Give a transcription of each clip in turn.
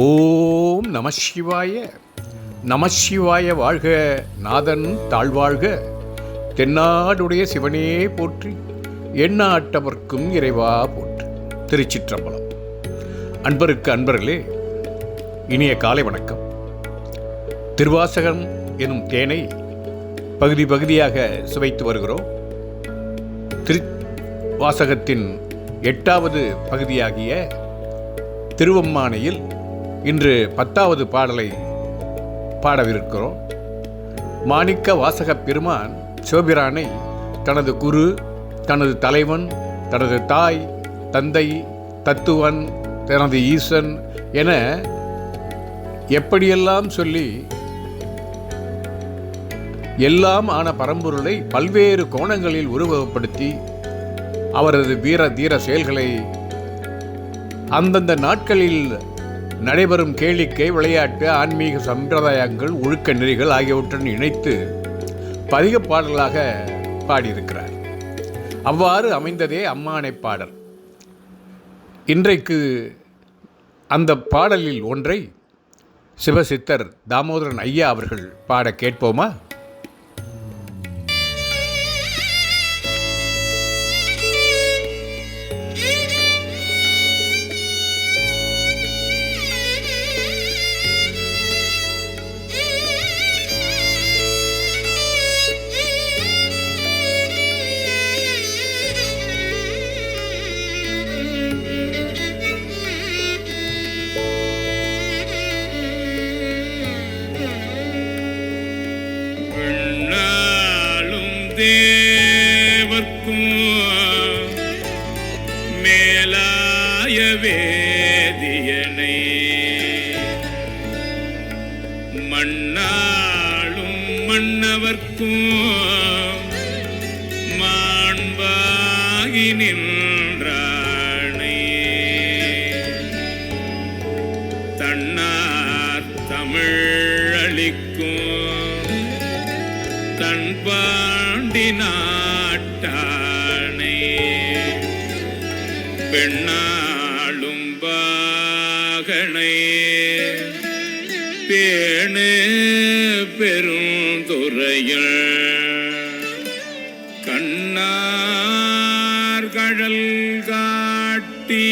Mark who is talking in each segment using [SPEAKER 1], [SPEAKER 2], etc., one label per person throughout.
[SPEAKER 1] ஓம் நம சிவாய. நம சிவாய வாழ்க நாதன் தாழ்வாழ்க. தென்னாடுடைய சிவனே போற்றி எண்ணாட்டவர்க்கும் இறைவா போற்றி. திருச்சிற்றம்பலம். அன்பருக்கு அன்பர்களே இனிய காலை வணக்கம். திருவாசகம் எனும் தேனை பகுதி பகுதியாக சுவைத்து வருகிறோம். திருவாசகத்தின் எட்டாவது பகுதியாகிய திருவம்மானையில் இன்று பத்தாவது பாடலை பாடவிருக்கிறோம். மாணிக்க வாசகப் பெருமான் சிவபிரானை தனது குரு தனது தலைவன் தனது தாய் தந்தை தத்துவன் தனது ஈசன் என எப்படியெல்லாம் சொல்லி எல்லாம் ஆன பரம்பொருளை பல்வேறு கோணங்களில் உருவகப்படுத்தி அவரது வீர தீர செயல்களை அந்தந்த நாட்களில் நடைபெறும் கேளிக்கை விளையாட்டு ஆன்மீக சம்பிரதாயங்கள் ஒழுக்க நெறிகள் ஆகியவற்றுடன் இணைத்து பதிக பாடலாக பாடியிருக்கிறார். அவ்வாறு அமைந்ததே அம்மானை பாடல். இன்றைக்கு அந்த பாடலில் ஒன்றை சிவசித்தர் தாமோதரன் ஐயா அவர்கள் பாட கேட்போமா?
[SPEAKER 2] தேவர்க்கும் மேலாய வேதியனை. மண்ணாளும் மன்னவர்க்கும் மாண்பாகி நின்றானே. தன்னார் தமிழ் அளிக்கும் பாண்டி நாட்டானே பெண்ணாளும் பாகனை பேணு பெரும் துறையில் கண்ணார் கழல் காட்டி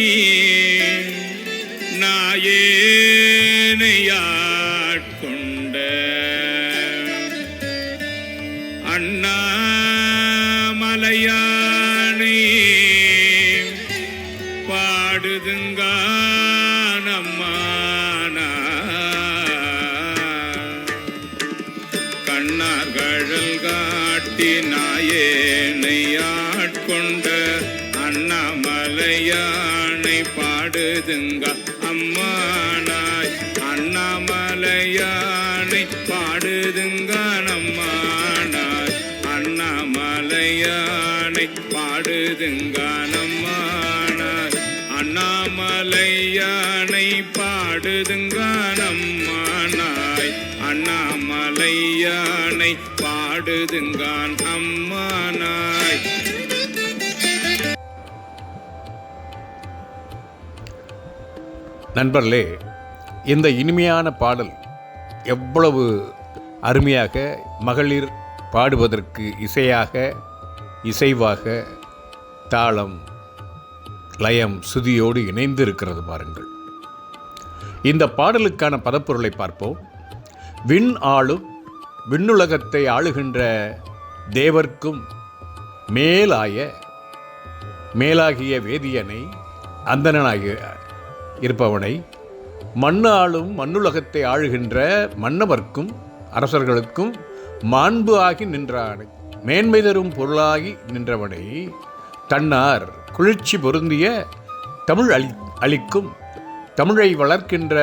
[SPEAKER 2] அண்ணாமலையானை பாடுதுங்கானம்மானா கண்ணார்கழல் காட்டி நாயேனை ஆட்கொண்ட அண்ணாமலையானை பாடுதுங்க அம்மானாய். அண்ணாமலையானை பாடுதுங்க பாடுதுங்க நம்மானாய் அண்ணாமலையானை பாடுதுங்க நம்மானாய் அண்ணாமலையானை பாடுதுங்கான் அம்மானாய்
[SPEAKER 1] நண்பர்களே இந்த இனிமையான பாடல் எவ்வளவு அருமையாக மகளிர் பாடுவதற்கு இசையாக இசைவாக தாளம் லயம் சுதியோடு இணைந்து இருக்கிறது பாருங்கள். இந்த பாடலுக்கான பதப்பொருளை பார்ப்போம். விண் ஆளும் விண்ணுலகத்தை ஆளுகின்ற தேவர்க்கும் மேலாய மேலாகிய வேதியனை அந்தணனாகிய இருப்பவனை மண்ணாளும் மண்ணுலகத்தை ஆளுகின்ற மன்னவர்க்கும் அரசர்களுக்கும் மாண்பு ஆகி நின்றானை மேன்மை தரும் பொருளாகி நின்றவனை தன்னார் குளிர்ச்சி பொருந்திய தமிழ் அளி அளிக்கும் தமிழை வளர்க்கின்ற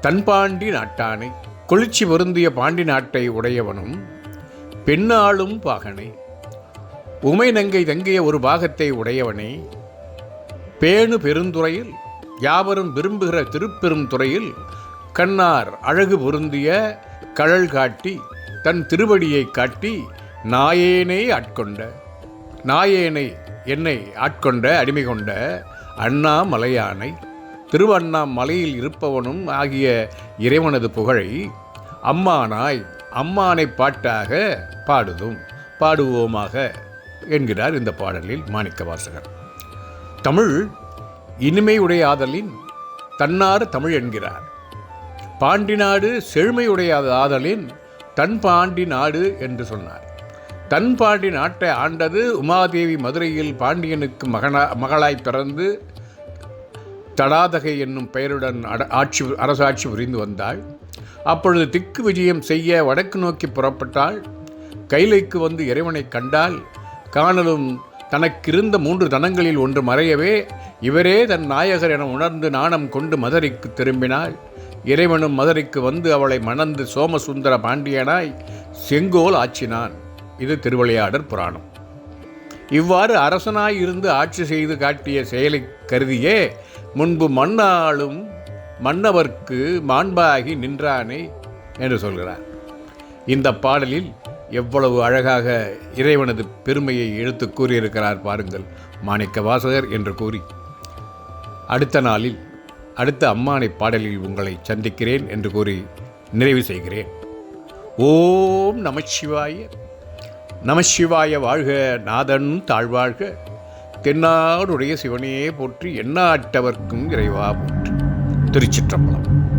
[SPEAKER 1] தன்பாண்டி நாட்டானை குளிர்ச்சி பொருந்திய பாண்டி நாட்டை உடையவனும் பெண்ணாளும் பாகனை. உமை நங்கை தங்கிய ஒரு பாகத்தை உடையவனே. பேணு பெருந்துறையில் யாவரும் விரும்புகிற திருப்பெரும் துறையில் கண்ணார் அழகு பொருந்திய கழல் காட்டி தன் திருவடியை காட்டி நாயேனே ஆட்கொண்ட. நாயேனை என்னை ஆட்கொண்ட அடிமை கொண்ட அண்ணாமலையானை திருவண்ணாமலையில் இருப்பவனும் ஆகிய இறைவனது புகழை அம்மானாய் அம்மானை பாட்டாக பாடுதும் பாடுவோமாக என்கிறார் இந்த பாடலில் மாணிக்க வாசகர் தமிழ் இனிமையுடைய ஆதலின் தன்னார் தமிழ் என்கிறார். பாண்டி நாடு செழுமையுடைய ஆதலின் தன் பாண்டி நாடு என்று சொன்னார். தன் பாண்டி நாட்டை ஆண்டது உமாதேவி மதுரையில் பாண்டியனுக்கு மகனா மகளாய் பிறந்து தடாதகை என்னும் பெயருடன் அட ஆட்சி அரசாட்சி புரிந்து வந்தாள். அப்பொழுது திக்கு விஜயம் செய்ய வடக்கு நோக்கி புறப்பட்டாள். கைலைக்கு வந்து இறைவனை கண்டால் காணலும் தனக்கிருந்த மூன்று தனங்களில் ஒன்று மறையவே இவரே தன் நாயகர் என உணர்ந்து நாணம் கொண்டு மதுரைக்கு திரும்பினாள். இறைவனும் மதுரைக்கு வந்து அவளை மணந்து சோமசுந்தர பாண்டியனாய் செங்கோல் ஆச்சினான் இது திருவிளையாடற் புராணம். இவ்வாறு அரசனாய் இருந்து ஆட்சி செய்து காட்டிய செயலை கருதியே முன்பு மண்ணாளும் மன்னவர்க்கு மாண்பாகி நின்றானே என்று சொல்கிறார். இந்த பாடலில் எவ்வளவு அழகாக இறைவனது பெருமையை எடுத்து கூறியிருக்கிறார் பாருங்கள் மாணிக்க வாசகர் என்று கூறி. அடுத்த நாளில் அடுத்த அம்மானை பாடலில் உங்களை சந்திக்கிறேன் என்று கூறி நிறைவு செய்கிறேன். ஓம் நமச்சிவாய நமசிவாய வாழ்க நாதன் தாழ்வாழ்க. தென்னாடுடைய சிவனையே போற்றி எண்ணாட்டவர்க்கும் இறைவா போற்றி. திருச்சிற்றம்பலம்.